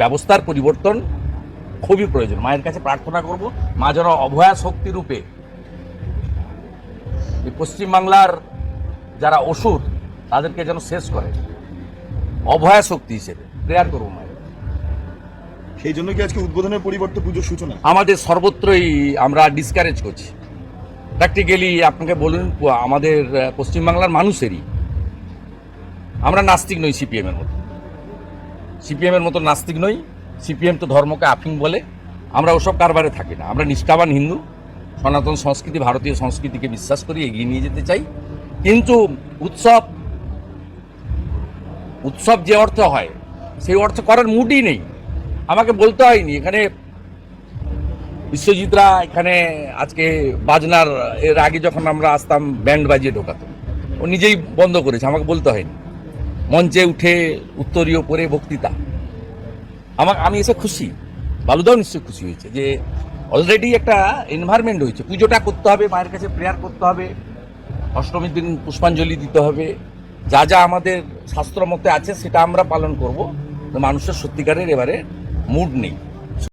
ব্যবস্থার পরিবর্তন খুবই প্রয়োজন। মায়ের কাছে প্রার্থনা করব মা যেন অভয়া শক্তি রূপে এই পশ্চিমবাংলার যারা অসুর তাদেরকে যেন শেষ করে। অভয়া শক্তি হিসেবে প্রেয়ার করব মায়ের সেই জন্য কি আজকে উদ্বোধনের পরিবর্তে পুজোর সূচনা? আমাদের সর্বত্রই আমরা ডিসকারেজ করছি। প্র্যাকটিক্যালি আপনাকে বলুন আমাদের পশ্চিমবাংলার মানুষেরই। আমরা নাস্তিক নই সিপিএমের মতো সিপিএমের মতো নাস্তিক নই। সিপিএম তো ধর্মকে আফিং বলে। আমরা ওসব কারবারে থাকি না। আমরা নিষ্ঠাবান হিন্দু। সনাতন সংস্কৃতি, ভারতীয় সংস্কৃতিকে বিশ্বাস করি, এগিয়ে নিয়ে যেতে চাই। কিন্তু উৎসব উৎসব যে অর্থ হয়, সেই অর্থ করার মুডই নেই। আমাকে বলতে হয়নি। এখানে বিশ্বজিৎরা এখানে আজকে বাজনার, এর আগে যখন আমরা আসতাম, ব্যান্ড বাজিয়ে ঢোকাতো। ও নিজেই বন্ধ করেছে। আমাকে বলতে হয়নি। মঞ্চে উঠে উত্তরীয় পরে বক্তৃতা। আমার আমি এসে খুশি। বালুদাও নিশ্চয়ই খুশি হয়েছে যে অলরেডি একটা এনভায়রনমেন্ট হয়েছে পুজোটা করতে হবে, মায়ের কাছে প্রেয়ার করতে হবে, অষ্টমীর দিন পুষ্পাঞ্জলি দিতে হবে। যা যা আমাদের শাস্ত্র মতে আছে, সেটা আমরা পালন করব। মানুষের সত্যিকারের এবারে মুড নেই।